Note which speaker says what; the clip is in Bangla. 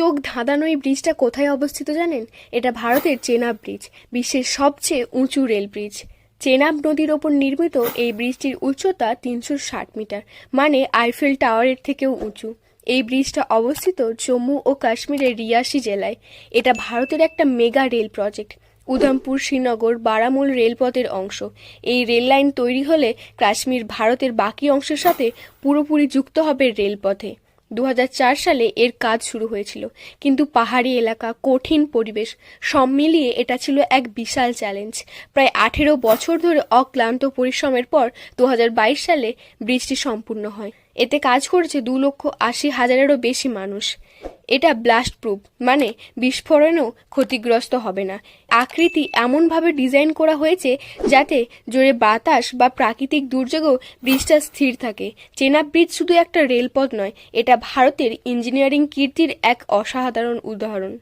Speaker 1: চোখ ধাঁধানো এই ব্রিজটা কোথায় অবস্থিত জানেন? এটা ভারতের চেনাব ব্রিজ, বিশ্বের সবচেয়ে উঁচু রেল ব্রিজ। চেনাব নদীর ওপর নির্মিত এই ব্রিজটির উচ্চতা তিনশো ষাট মিটার মানে আইফেল টাওয়ারের থেকেও উঁচু। এই ব্রিজটা অবস্থিত জম্মু ও কাশ্মীরের রিয়াসি জেলায়। এটা ভারতের একটা mega rail project, Udhampur, Srinagar, Baramulla রেলপথের অংশ। এই রেল লাইন তৈরি হলে কাশ্মীর ভারতের বাকি অংশের সাথে পুরোপুরি যুক্ত হবে রেলপথে। দু হাজার চার সালে এর কাজ শুরু হয়েছিল। কিন্তু পাহাড়ি এলাকা, কঠিন পরিবেশ, সব মিলিয়ে এটা ছিল এক বিশাল চ্যালেঞ্জ প্রায় আঠেরো বছর ধরে অক্লান্ত পরিশ্রমের পর দু হাজার বাইশ সালে ব্রিজটি সম্পূর্ণ হয়। এতে কাজ করেছে দু লক্ষ আশি হাজারেরও বেশি মানুষ। এটা ব্লাস্ট প্রুফ মানে বিস্ফোরণেও ক্ষতিগ্রস্ত হবে না। আকৃতি এমনভাবে ডিজাইন করা হয়েছে যাতে জোরে বাতাস বা প্রাকৃতিক দুর্যোগেও ব্রিজটা স্থির থাকে। চেনা ব্রিজ শুধু একটা রেলপথ নয়, এটা ভারতের ইঞ্জিনিয়ারিং কীর্তির এক অসাধারণ উদাহরণ।